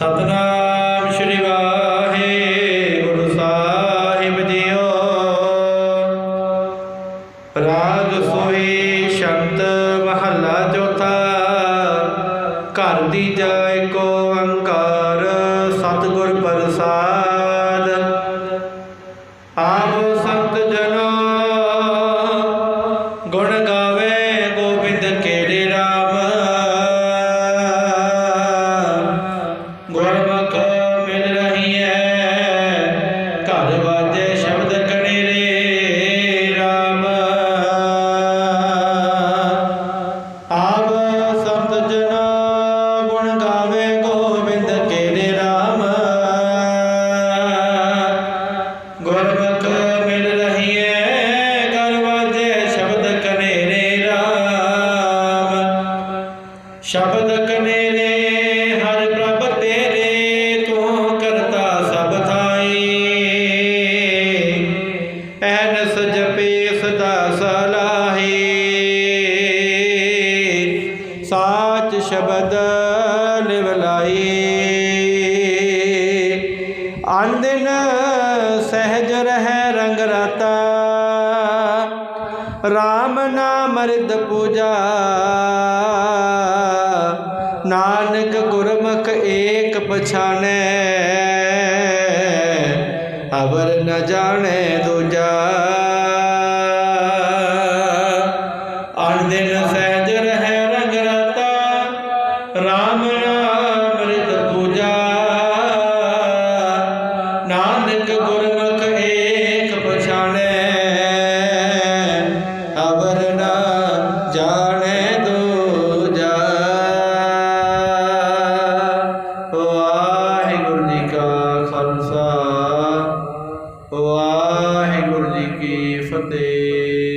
ਸਤਨਾਮ ਸ਼੍ਰੀ ਵਾਹਿਗੁਰੂ ਸਾਹਿਬ ਜੀਓ। ਰਾਗ ਸੋਈ ਸ਼ੰਤ ਮਹੱਲਾ ਚੌਥਾ, ਘਰ ਦੀ ਜਾਇ ਕੋ ਓੰਕਾਰ ਸਤਿਗੁਰ ਪ੍ਰਸਾਦ। ਆਪ ਸੰਤ ਜਨੋ, ਗੁਣ ਗਾਵੇ ਸ਼ਬਦ ਕਨੇਰੇ, ਹਰ ਪ੍ਰਭ ਤੇਰੇ, ਤੂੰ ਕਰਤਾ ਸਭ ਥਾਈ। ਐਨਸ ਜਪੇ ਸਦਾ ਸਲਾਹੀ। ਸਾਚ ਸ਼ਬਦ ਲਿਵਲਾਈ ਅੰਦਨ ਸਹਿਜ ਰਹਿ ਰੰਗ ਰਤਾ। RAM ਨਾਮ ਰਿਦ ਪੂਜਾ। ਨਾਨਕ ਗੁਰਮੁਖ ਏਕ ਪਛਾਨੈ। ਅਵਰ ਨ ਜਾਣੈ ਦੂਜਾ। ਅਨ ਸਹਿਜ ਰਹਿ ਰੰਗ ਰਤਾ। RAM ਨਾਮ ਪੂਜਾ। ਨਾਨਕ ਗੁਰਮੁਖ ਵਾਹਿਗੁਰੂ ਜੀ ਕੀ ਫਤਿਹ।